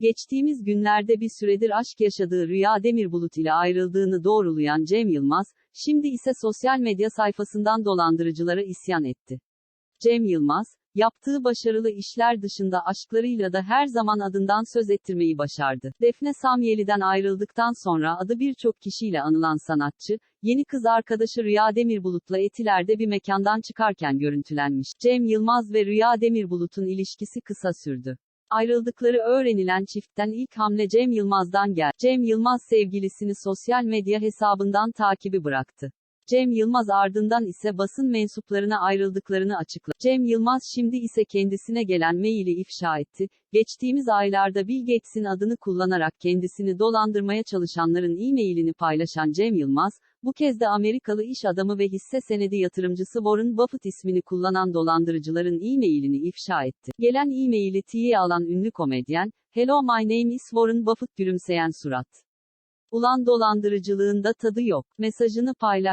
Geçtiğimiz günlerde bir süredir aşk yaşadığı Rüya Demirbulut ile ayrıldığını doğrulayan Cem Yılmaz, şimdi ise sosyal medya sayfasından dolandırıcılara isyan etti. Cem Yılmaz, yaptığı başarılı işler dışında aşklarıyla da her zaman adından söz ettirmeyi başardı. Defne Samyeli'den ayrıldıktan sonra adı birçok kişiyle anılan sanatçı, yeni kız arkadaşı Rüya Demirbulut'la Etiler'de bir mekandan çıkarken görüntülenmiş. Cem Yılmaz ve Rüya Demirbulut'un ilişkisi kısa sürdü. Ayrıldıkları öğrenilen çiftten ilk hamle Cem Yılmaz'dan geldi. Cem Yılmaz sevgilisini sosyal medya hesabından takibi bıraktı. Cem Yılmaz ardından ise basın mensuplarına ayrıldıklarını açıkladı. Cem Yılmaz şimdi ise kendisine gelen maili ifşa etti. Geçtiğimiz aylarda Bill Gates'in adını kullanarak kendisini dolandırmaya çalışanların e-mailini paylaşan Cem Yılmaz, bu kez de Amerikalı iş adamı ve hisse senedi yatırımcısı Warren Buffett ismini kullanan dolandırıcıların e-mailini ifşa etti. Gelen e-maili tiye alan ünlü komedyen, Hello my name is Warren Buffett gülümseyen surat. Ulan dolandırıcılığında tadı yok. Mesajını paylaş.